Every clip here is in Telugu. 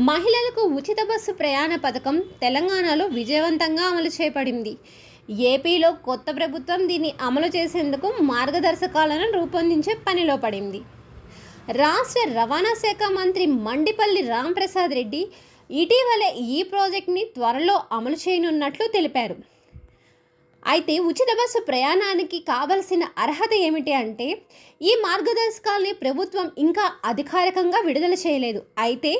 మహిళలకు ఉచిత బస్సు ప్రయాణ పథకం తెలంగాణలో విజయవంతంగా అమలు చేపడింది. ఏపీలో కొత్త ప్రభుత్వం దీన్ని అమలు చేసేందుకు మార్గదర్శకాలను రూపొందించే పనిలో పడింది. రాష్ట్ర రవాణా శాఖ మంత్రి మండిపల్లి రాంప్రసాద్ రెడ్డి ఇటీవలే ఈ ప్రాజెక్ట్ని త్వరలో అమలు చేయనున్నట్లు తెలిపారు. అయితే ఉచిత బస్సు ప్రయాణానికి కావలసిన అర్హత ఏమిటి అంటే ఈ మార్గదర్శకాల్ని ప్రభుత్వం ఇంకా అధికారికంగా విడుదల చేయలేదు. అయితే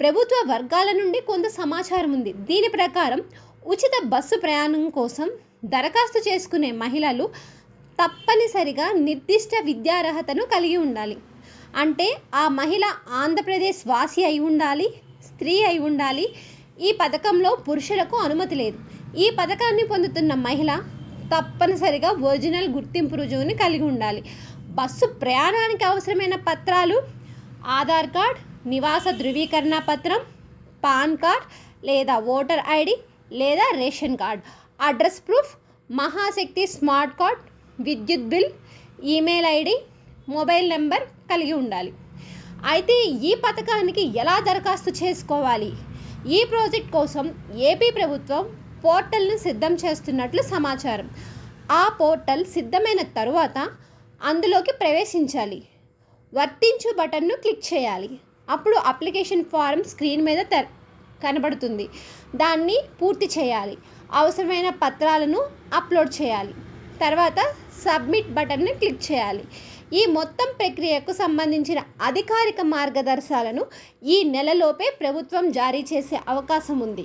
ప్రభుత్వ వర్గాల నుండి కొంత సమాచారం ఉంది. దీని ప్రకారం ఉచిత బస్సు ప్రయాణం కోసం దరఖాస్తు చేసుకునే మహిళలు తప్పనిసరిగా నిర్దిష్ట విద్యార్హతను కలిగి ఉండాలి. అంటే ఆ మహిళ ఆంధ్రప్రదేశ్ వాసి అయి ఉండాలి స్త్రీ అయి ఉండాలి. ఈ పథకంలో పురుషులకు అనుమతి లేదు. ఈ పథకాన్ని పొందుతున్న మహిళ తప్పనిసరిగా ఒరిజినల్ గుర్తింపు రుజువుని కలిగి ఉండాలి. బస్సు ప్రయాణానికి అవసరమైన పత్రాలు ఆధార్ కార్డ్ నివాస ధృవీకరణ పత్రం పాన్ కార్డ్ లేదా ఓటర్ ఐడి లేదా ration card. Address proof Mahashakti smart card విద్యుత్ bill email ID mobile number కలిగి ఉండాలి. అయితే ఈ పథకానికి ఎలా దరఖాస్తు చేసుకోవాలి? ఈ ప్రాజెక్ట్ కోసం ఏపీ ప్రభుత్వం పోర్టల్ను సిద్ధం చేస్తున్నట్లు సమాచారం. ఆ పోర్టల్ సిద్ధమైన తరువాత అందులోకి ప్రవేశించాలి. వర్తించు బటన్ను క్లిక్ చేయాలి. అప్పుడు అప్లికేషన్ ఫారం స్క్రీన్ మీద తెర కనబడుతుంది. దాన్ని పూర్తి చేయాలి. అవసరమైన పత్రాలను అప్లోడ్ చేయాలి. తర్వాత సబ్మిట్ బటన్ని క్లిక్ చేయాలి. ఈ మొత్తం ప్రక్రియకు సంబంధించిన అధికారిక మార్గదర్శాలను ఈ నెలలోపే ప్రభుత్వం జారీ చేసే అవకాశం ఉంది.